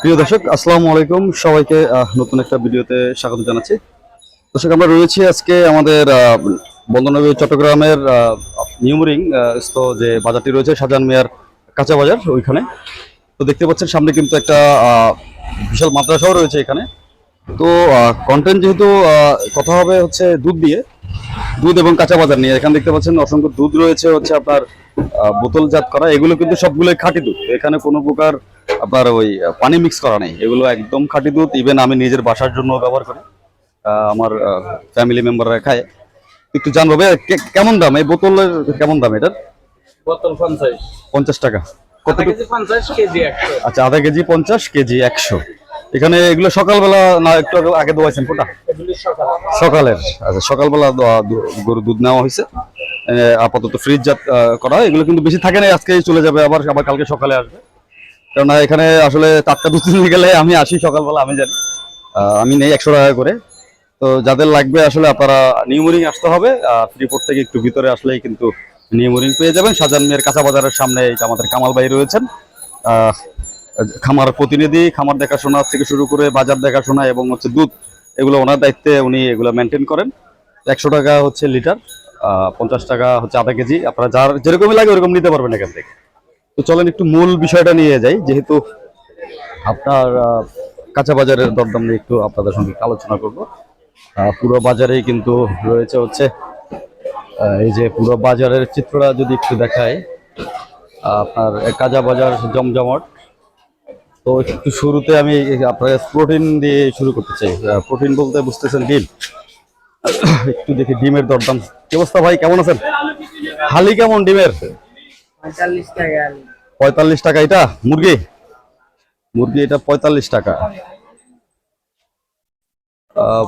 প্রিয় দর্শক আসসালামু আলাইকুম। সবাইকে নতুন একটা ভিডিওতে স্বাগত জানাচ্ছি। দর্শক আমরা রয়েছি আজকে আমাদের আহ, বন্দরনগরী চট্টগ্রামের নিউমরিং স্থ যে বাজারটি রয়েছে শাহজাহান মিয়ার কাঁচা বাজার ওইখানে। তো দেখতে পাচ্ছেন সামনে কিন্তু একটা বিশাল মাদ্রাসাও রয়েছে এখানে। তো কন্টেন্ট যেহেতু কথা হবে হচ্ছে দুধ দিয়ে দুধ এবং কাঁচা বাজার নিয়ে। এখানে দেখতে পাচ্ছেন অসংখ্য দুধ রয়েছে হচ্ছে আপনার বোতলজাত করা। এগুলো কিন্তু সবগুলোই খাঁটি দুধ। এখানে কোনো প্রকার আপনার ওই পানি মিক্স করা নেই। এগুলো একদম খাঁটি দুধ। ইভেন আমি নিজের বাসার জন্য ব্যবহার করি। আমার ফ্যামিলি মেম্বাররা খায়। একটু জানব কেমন দাম? এই বোতলের কেমন দাম এটার? বোতল পঞ্চাশ। পঞ্চাশ টাকা। কত আধা কেজি পঞ্চাশ কেজি একশো। আচ্ছা আধা কেজি পঞ্চাশ কেজি একশো। এখানে এগুলো সকালবেলা না একটু আগে- দোয়াইছেন কোটা সকালের। আচ্ছা সকালবেলা গরুর দুধ নেওয়া হয়েছে। আপাতত ফ্রিজ করা। এগুলো কিন্তু বেশি থাকে না আজকেই চলে যাবে আবার আবার কালকে সকালে আসবে। কারণ এখানে আসলে টাটকা দুধ নিয়ে গেলে আমি আসি সকালবেলা, আমি জানি। আমি নেই একশো টাকা করে। তো যাদের লাগবে আসলে আপনারা নিউমোরিং আসতে হবে ফ্রিপোর্ট থেকে একটু ভিতরে আসলেই কিন্তু নিউমোরিং পেয়ে যাবেন। সাজান মিয়ার কাঁচা বাজারের সামনে আমাদের কামাল ভাই রয়েছেন। খামার প্রতিনিধি, খামার দেখাশোনা থেকে শুরু করে বাজার দেখাশোনা এবং হচ্ছে দুধ, এগুলো ওনার দায়িত্বে উনি এগুলো মেনটেন করেন। একশো টাকা হচ্ছে লিটার পঞ্চাশ টাকা হচ্ছে আধা কেজি। আপনারা যার যেরকমই লাগে ওরকম নিতে পারবেন এখান থেকে। তো চলেন একটু মূল বিষয়টা নিয়ে যাই, যেহেতু আপনার কাঁচা বাজারের দরদাম নিয়ে একটু আপনাদের সঙ্গে আলোচনা করব। পুরো বাজারেই কিন্তু রয়েছে হচ্ছে এই যে পুরো বাজারের চিত্রটা যদি একটু দেখায় আপনার কাঁচা বাজার জমজমট। তো একটু শুরুতে আমি আপনার প্রোটিন দিয়ে শুরু করতে চাই। প্রোটিন বলতে বুঝতেছেন ডিম। একটু দেখি ডিমের দরদাম কি অবস্থা ভাই, কেমন আছেন? হালি কেমন ডিমের? পঁয়তাল্লিশ টাকা এটা? মুরগি? মুরগি এটা পঁয়তাল্লিশ টাকা।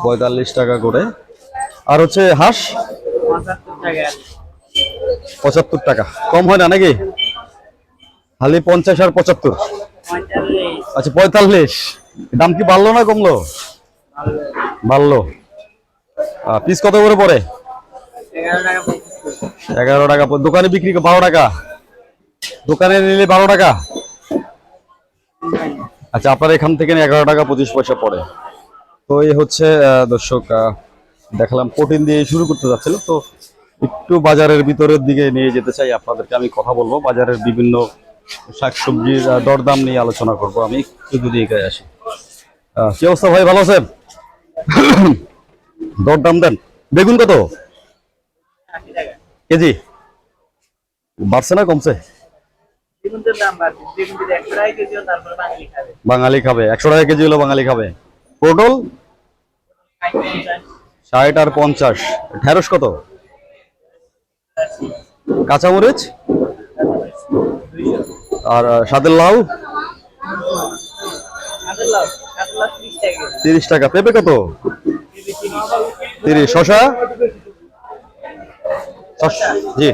পঁয়তাল্লিশ টাকা করে। আর হচ্ছে হাঁস? পঁচাত্তর টাকা কম হয় না নাকি? হালি পঞ্চাশ আর পঁচাত্তর। আচ্ছা পঁয়তাল্লিশ। দাম কি বাড়লো না কমলো? বাড়লো। পিস কত করে পড়ে? এগারো টাকা দোকানে বিক্রি করে বারো টাকা। দোকানে নিলে বারো টাকা? আচ্ছা আপনার এখান থেকে এগারো টাকা পঁচিশ পয়সা পড়ে। তো এই হচ্ছে দর্শক দেখালাম প্রোটিন দিয়ে শুরু করতে যাচ্ছিল, তো একটু বাজারের ভিতরের দিকে নিয়ে যেতে চাই, আপনাদেরকে আমি কথা বলব। বাজারের বিভিন্ন শাকসবজির দরদাম নিয়ে আলোচনা করব আমি, একটু যদি এগিয়ে আসি। কি অবস্থা ভাই, ভালো আছেন? দরদাম দেন। বেগুন কত? কেজি? বাড়ছে না, কমছে? বাঙালি খাবে। একশো টাকা কেজি হলো বাঙালি খাবে। পটল? ষাট আর পঞ্চাশ। ঢেঁড়স কত? কাঁচামরিচ? আর সাদের লাউ? ত্রিশ টাকা পেঁপে কত? তিরিশ। শশা জি।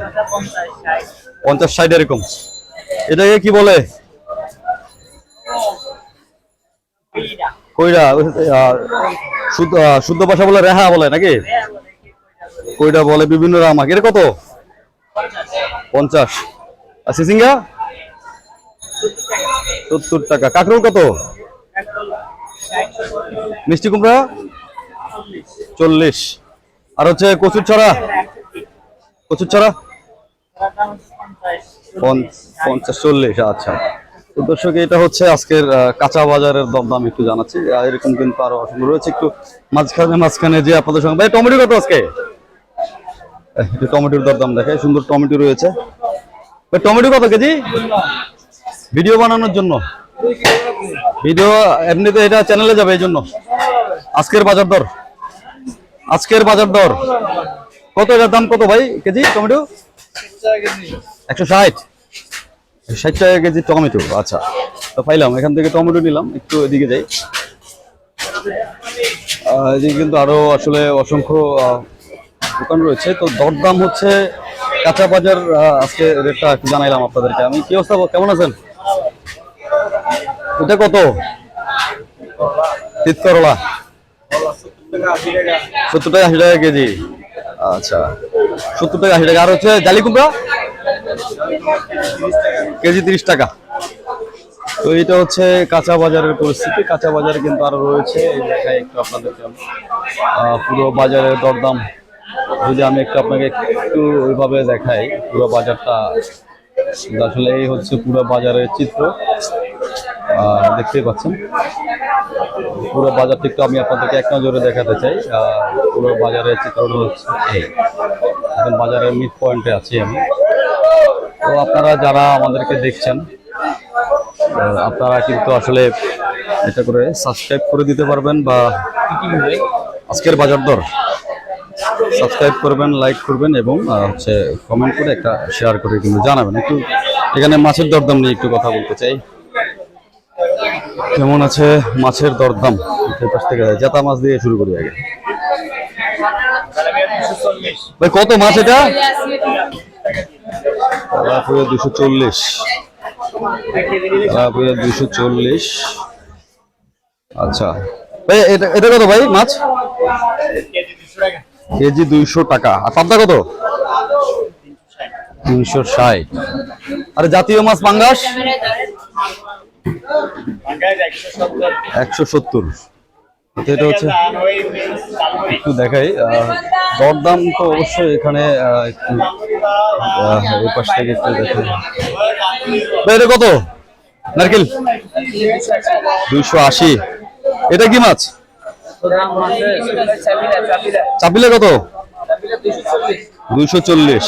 পঞ্চাশ ষাট এরকম। এটাকে কি বলে? কইরা। শুদ্ধ ভাষা বলে রেহা বলে নাকি? কইটা বলে বিভিন্ন রাম। এটা কত? পঞ্চাশ। আর সিসিঙ্গা? সত্তর টাকা। কাঁকরোল কত? মিষ্টি কুমড়া? চল্লিশ। আর হচ্ছে কচুর ছড়া? কচুর ছড়া? পঞ্চাশ চল্লিশ আচ্ছা। তো দর্শক, এটা হচ্ছে আজকের কাঁচা বাজারের দরদাম একটু জানাচ্ছি। এরকম কিন্তু আরও অসংখ্য রয়েছে। একটু মাঝখানে মাঝখানে যে আপনাদের সঙ্গে ভাই, টমেটো কত আজকে? একটু টমেটোর দরদাম দেখে সুন্দর টমেটো রয়েছে। ভাই, টমেটো কত কেজি? ভিডিও বানানোর জন্য। ভিডিও এমনিতে এটা চ্যানেলে যাবে এই জন্য। আজকের বাজার দর। আজকের বাজার দর। কত এটার দাম কত ভাই, কেজি টমেটো? একশো ষাট? ষাট টাকা কেজি টমেটো আচ্ছা। তো পাইলাম, এখান থেকে টমেটো নিলাম, একটু এদিকে যাই। এদিকে কিন্তু আরও আসলে অসংখ্য দোকান রয়েছে। তো দরদাম হচ্ছে কাঁচা বাজার আজকে রেটটা একটু জানাইলাম আপনাদেরকে। আমি কি অবস্থা? কেমন আছেন? এটা কত? শীত করলা সত্তর টাকা আশি টাকা। কেজি আচ্ছা সত্তর টাকা আশি টাকা। আর হচ্ছে জালি কুমড়া? কেজি তিরিশ টাকা। তো এটা হচ্ছে কাঁচা বাজারের পরিস্থিতি। কাঁচা বাজারে কিন্তু আরও রয়েছে। এই জায়গায় একটু আপনাদেরকে পুরো বাজারের দরদাম যদি আমি একটু আপনাকে একটু ওইভাবে দেখাই পুরো বাজারটা আসলে এই হচ্ছে পুরো বাজারের চিত্র। আহ, দেখতেই পাচ্ছেন। পুরো বাজারটা একটু আমি আপনাদেরকে এক নজরে দেখাতে চাই। পুরো বাজারের চিত্রটা হচ্ছে এখন বাজারের মিড পয়েন্টে আছি আমি। তো আপনারা যারা আমাদেরকে দেখছেন আপনারা কিন্তু আসলে এটা করে সাবস্ক্রাইব করে দিতে পারবেন বা আজকের বাজার দর সাবস্ক্রাইব করবেন লাইক করবেন এবং হচ্ছে কমেন্ট করে একটা শেয়ার করে কিন্তু জানাবেন। একটু এখানে মাছের দরদাম নিয়ে একটু কথা বলতে চাই। কেমন আছে মাছের দরদাম? পাশ থেকে জেতা মাছ দিয়ে শুরু করি আগে। ভাই কত মাছ এটা? দুশো চল্লিশ। দুশো চল্লিশ। আচ্ছা। ভাই এটা এটা কত ভাই মাছ? কেজি দুইশো টাকা। আর পাবদা কত? তিনশো ষাট। আর জাতীয় মাছ পাঙ্গাস? একশো সত্তর। এটা হচ্ছে একটু দেখাই। দরদাম তো অবশ্যই এখানে একটু এই পাশ থেকে একটু দেখাই। এটা কত? নারকেল? দুইশো আশি। এটা কি মাছ? চাপিলে কত? দুইশো চল্লিশ।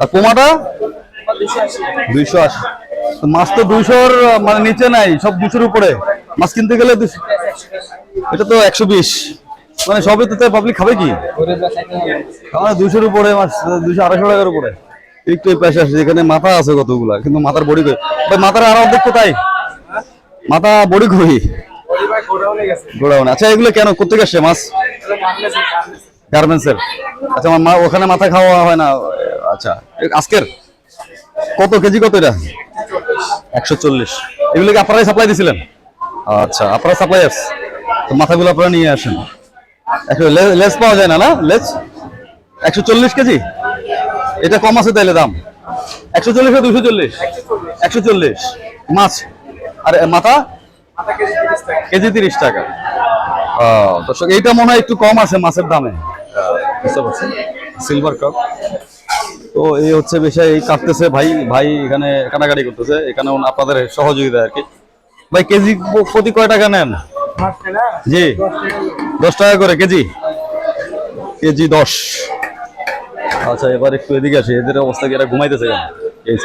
আর পোমাটা দুইশো আশি। মাছ তো দুইশোর মানে নিচে নাই, সব দুশোর উপরে। মাছ কিনতে গেলে এটা তো একশো বিশ। মানে সবই তো পাবলিক খাবে কি? দুইশোর উপরে মাছ, দুশো আড়াইশো টাকার উপরে। একটু পাশে আসছে এখানে মাথা আছে কতগুলা, কিন্তু মাথার বড়ি কই? মাথার আর অর্ধেক কোথায় মাথা বড়ি কই? গোড়াউন। আচ্ছা এগুলো কেন কোথেকে আসছে মাছ? গার্মেন্টস এর আচ্ছা আমার মা, ওখানে মাথা খাওয়া হয় না। আচ্ছা আজকের? কত, কেজি কত এটা? একশো চল্লিশ। এগুলো কি আপনারাই সাপ্লাই দিছিলেন? আচ্ছা আপনারা সাপ্লাই তো মাথাগুলো আপনারা নিয়ে আসেন। লেস পাওয়া যায় না না? লেস? একশো চল্লিশ কেজি? এটা কম আছে তাইলে দাম। একশো চল্লিশ দুশো চল্লিশ? একশো চল্লিশ। মাছ? আর, মাথা? কেজি তিরিশ টাকা। দর্শক, এইটা মনে হয় একটু কম আছে মাছের দামে। বুঝতে পারছেন সিলভার কাপ তো এই হচ্ছে বিষয়, এই কাটতেছে ভাই ভাই এখানে কাটাকাটি করতেছে, এখানে আপনাদের সহযোগিতা আর কি। ভাই, কেজি প্রতি কয় টাকা নেন? জি, দশ টাকা করে, কেজি? কেজি দশ। আচ্ছা এবার একটু এদিকে আসি, এদের অবস্থা কি, এরা ঘুমাইতেছে কেন?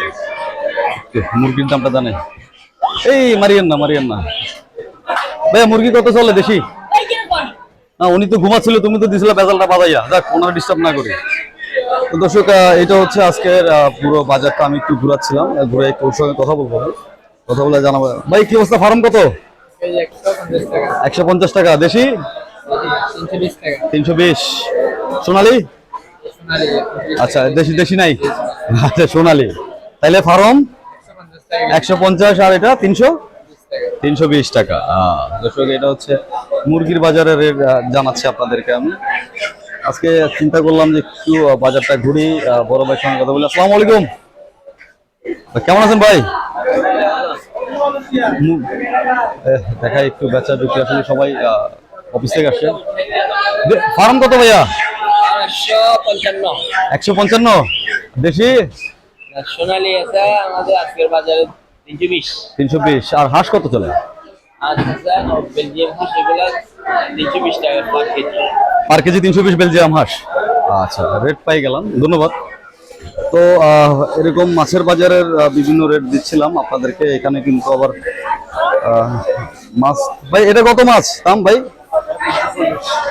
মুরগির দামটা জানে এই মারিয়েন না মারিয়েন না ভাইয়া, মুরগি কত চলে দেশি? না, উনি তো ঘুমাচ্ছিল, তুমি তো দিছিলে বেজালটা বাজাইয়া। যাক, ওনার ডিস্টার্ব না করি। দর্শক এটা হচ্ছে আজকের পুরো বাজারটা। আমি একটু ঘুরাচ্ছিলাম ঘুরে ওর সঙ্গে কথা বলব। কথা বলে জানাব। ভাই কি অবস্থা? ফার্ম কত? একশো পঞ্চাশ টাকা। দেশি? তিনশো বিশ সোনালি? আচ্ছা দেশি দেশি নাই? আচ্ছা সোনালি। তাইলে ফার্ম? একশো পঞ্চাশ আর এটা তিনশো? তিনশো বিশ টাকা। দর্শক এটা হচ্ছে মুরগির বাজারের জানাচ্ছি আপনাদেরকে আমি। আজকে চিন্তা করলাম যে একটু বাজারটা ঘুরি বড় ভাইয়ের সঙ্গে কথা বলি। আসসালামু আলাইকুম। কেমন আছেন ভাই? দেখাই একটু বেচা বিক্রি। আসলে সবাই অফিস থেকে আসছে ফার্ম কত ভাইয়া? একশো পঞ্চান্ন। দেশি? সোনালি আছে আমাদের আজকের বাজারে তিনশো বিশ। তিনশো বিশ। আর হাঁস কত চলে? আর আছে বেলজিয়াম হাঁস এগুলো তিনশো বিশ টাকা পার কেজি। পার কেজি তিনশো বিশ বেলজিয়াম হাঁস। আচ্ছা রেট পাই গেলাম, ধন্যবাদ। তো এরকম মাছের বাজারের বিভিন্ন রেট দিচ্ছিলাম আপনাদেরকে, এখানে কিন্তু আবার মাছ, ভাই, এটা কত মাছ? দাম ভাই?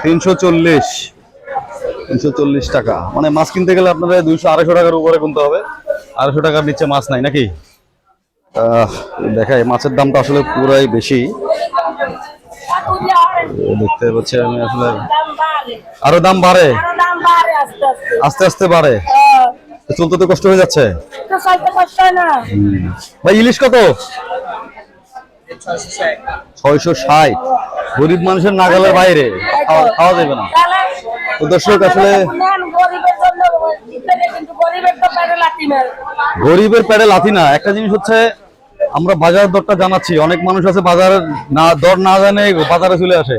তিনশো চল্লিশ। তিনশো চল্লিশ টাকা। মানে মাছ কিনতে গেলে আপনাদের দুইশো আড়াইশো টাকার উপরে কিনতে হবে। আড়াইশো টাকার নিচে মাছ নাই নাকি? দেখাই, মাছের দামটা আসলে পুরাই বেশি। দেখতে পাচ্ছি আমি আসলে আরও দাম বাড়ে? আস্তে আস্তে। বাড়ে? চলতে তো কষ্ট হয়ে যাচ্ছে? ভাই ইলিশ কত? ছয়শো ষাট। গরিব মানুষের নাগালের বাইরে। খাওয়া- যাবে না। তো দর্শক আসলে গরিবের পেটে লাথি না। একটা জিনিস হচ্ছে আমরা বাজার দরটা জানাচ্ছি। অনেক মানুষ আছে বাজার না, দর না জানে বাজারে চলে আসে।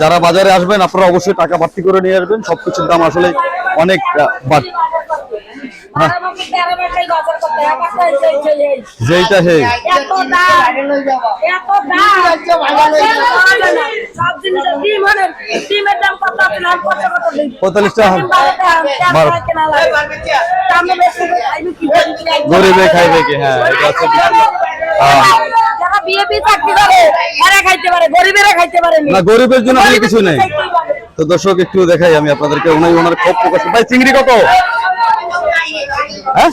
যারা বাজারে আসবেন, আপনারা অবশ্যই টাকা বাড়তি করে নিয়ে আসবেন। সবকিছুর দাম আসলে অনেক যেইটা সেই। জিনিসের ডিম মানে পঁয়তাল্লিশ টাকা। গরিবে খাইবে কি? হ্যাঁ এটা হচ্ছে পারে গরিবেরা খাইতে পারে না। গরিবের জন্য আসলে কিছু নেই। তো দর্শক একটু দেখাই আমি আপনাদেরকে ওনার ওনার ক্ষোভ প্রকাশ ভাই চিংড়ি কত? হ্যাঁ?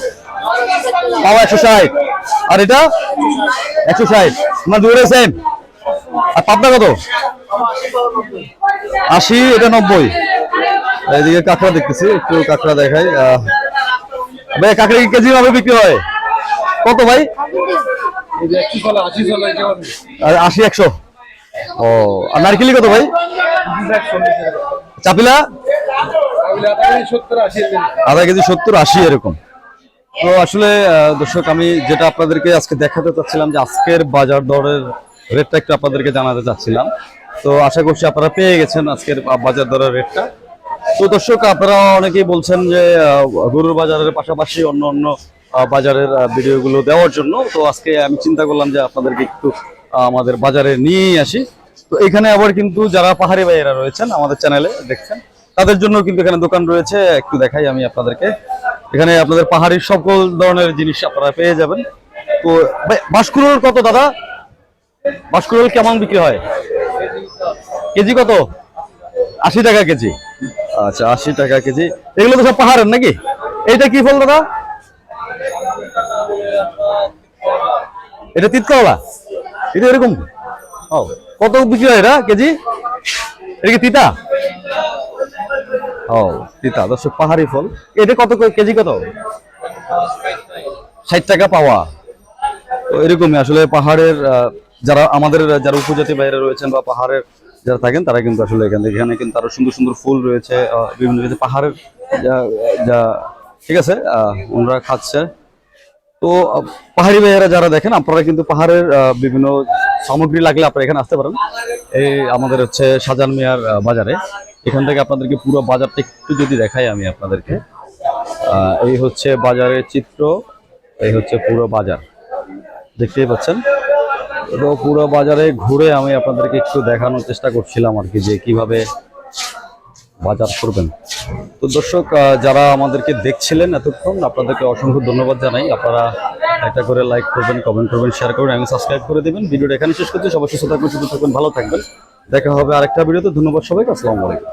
পাওয়া একশো ষাট। আর এটা? একশো ষাট। তোমার দুটো সেম আর পাবনা কত? আশি, এটা নব্বই। এইদিকে কাঁকড়া দেখতেছি, একটু কাঁকড়া দেখাই। ভাই, কাঁকড়া কেজি ভাবে বিক্রি হয়? কত ভাই? আর আশি, একশো। ও, আর নারকেলি কত ভাই? চাপিলা? আধা কেজি সত্তর আশি এরকম। তো আসলে দর্শক, আমি যেটা আপনাদেরকে আজকে দেখাতে চাচ্ছিলাম যে আজকের বাজার দরের রেটটা একটু আপনাদেরকে জানাতে চাচ্ছিলাম। তো আশা করছি আপনারা পেয়ে গেছেন আজকের বাজার দরের রেটটা। তো দর্শক, আপনারা অনেকেই বলছেন যে গরুর বাজারের পাশাপাশি অন্য অন্য বাজারের ভিডিওগুলো দেওয়ার জন্য। তো আজকে আমি চিন্তা করলাম যে আপনাদেরকে একটু আমাদের বাজারে নিয়েই আসি। তো এখানে আবার কিন্তু যারা পাহাড়ি ভাইয়েরা রয়েছেন আমাদের চ্যানেলে দেখছেন তাদের জন্য কিন্তু এখানে দোকান রয়েছে। একটু দেখাই আমি আপনাদেরকে। এখানে আপনাদের পাহাড়ি সকল ধরনের জিনিস আপনারা পেয়ে যাবেন। তো ভাই, কত দাদা? বাঁশকুড়োল কেমন বিক্রি হয়? কেজি কত? আশি টাকা কেজি। আচ্ছা আশি টাকা কেজি। এগুলো তো সব পাহাড়ের নাকি? এইটা কি ফল দাদা? এটা তিতকলা এটা এরকম? কত বিক্রি হয় এটা কেজি? এটা কি তিতা? ও, তিতা পাহাড়ি ফল। এটা কত কেজি কত? ষাট টাকা পাওয়া। তো এরকমই আসলে পাহাড়ের যারা আমাদের, যারা উপজাতি বাইরে রয়েছেন বা পাহাড়ের যারা থাকেন, তারা কিন্তু আসলে এখানে এখানে কিন্তু আরও সুন্দর সুন্দর ফুল রয়েছে বিভিন্ন পাহাড়ের, যা- ঠিক আছে ওনারা খাচ্ছে। তো পাহাড়ি ভাইয়েরা যারা দেখেন, আপনারা কিন্তু পাহাড়ের বিভিন্ন সামগ্রী লাগলে আপনারা এখানে আসতে পারেন। এই আমাদের হচ্ছে সাজান মিয়ার বাজারে। এখান থেকে আপনাদেরকে পুরো বাজারটা একটু যদি দেখাই আমি আপনাদেরকে। এই হচ্ছে বাজারের চিত্র, এই হচ্ছে পুরো বাজার। দেখতেই পাচ্ছেন? তো পুরো বাজারে ঘুরে আমি আপনাদেরকে একটু দেখানোর চেষ্টা করছিলাম আর কি, যে কীভাবে বাজার করবেন। তো দর্শক যারা আমাদেরকে দেখছিলেন এতক্ষণ, আপনাদেরকে অসংখ্য ধন্যবাদ জানাই। আপনারা একটা করে লাইক করবেন কমেন্ট করবেন শেয়ার করবেন এবং সাবস্ক্রাইব করে দেবেন। ভিডিওটা এখানে শেষ করতে সবাই সুস্থ থাকবেন সুস্থ থাকবেন, ভালো থাকবেন। দেখা হবে আরেকটা ভিডিওতে। ধন্যবাদ সবাইকে আসসালামু আলাইকুম।